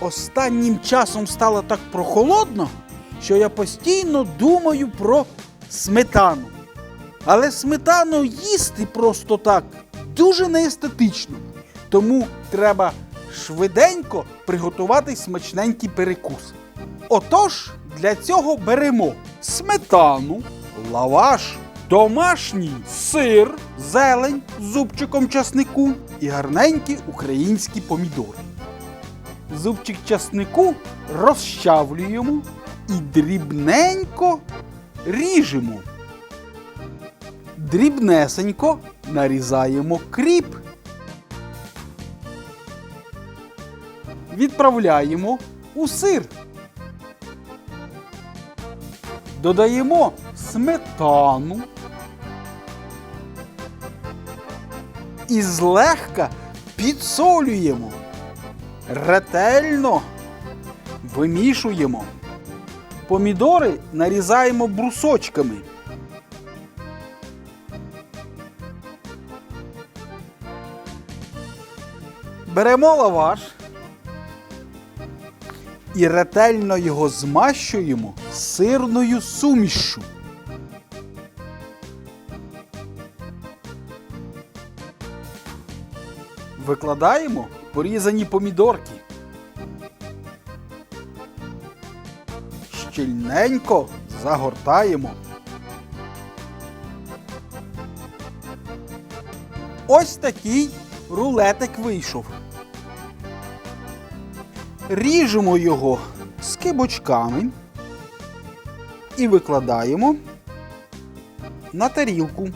Останнім часом стало так прохолодно, що я постійно думаю про сметану. Але сметану їсти просто так дуже неестетично. Тому треба швиденько приготувати смачненький перекус. Отож, для цього беремо сметану, лаваш, домашній сир, зелень з зубчиком часнику і гарненькі українські помідори. Зубчик часнику розчавлюємо і дрібненько ріжемо. Дрібнесенько нарізаємо кріп. Відправляємо у сир. Додаємо сметану. І злегка підсолюємо. Ретельно вимішуємо. Помідори нарізаємо брусочками. Беремо лаваш і ретельно його змащуємо сирною сумішшю. Викладаємо порізані помідорки. Щільненько загортаємо. Ось такий рулетик вийшов. Ріжемо його скибочками і викладаємо на тарілку.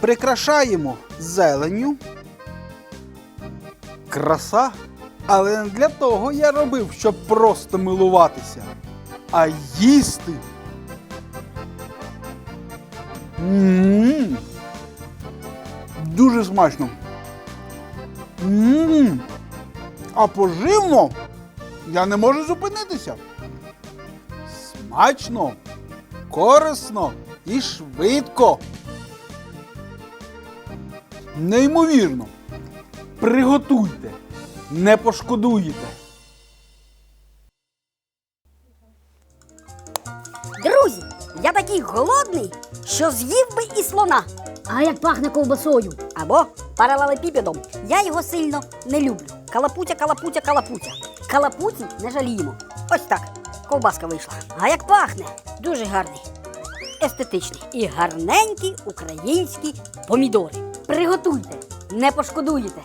Прикрашаємо зеленню. Краса. Але не для того я робив, щоб просто милуватися, а їсти. М-м-м. Дуже смачно. М-м. А поживно я не можу зупинитися. Смачно, корисно і швидко. Неймовірно. Приготуйте, не пошкодуєте. Друзі, я такий голодний, що з'їв би і слона. А як пахне ковбасою? Або паралелепіпедом. Я його сильно не люблю. Калапутя, калапутя, калапутя. Калапуті не жаліємо. Ось так. Ковбаска вийшла. А як пахне? Дуже гарний. Естетичний і гарненькі українські помідори. Приготуйте, не пошкодуєте.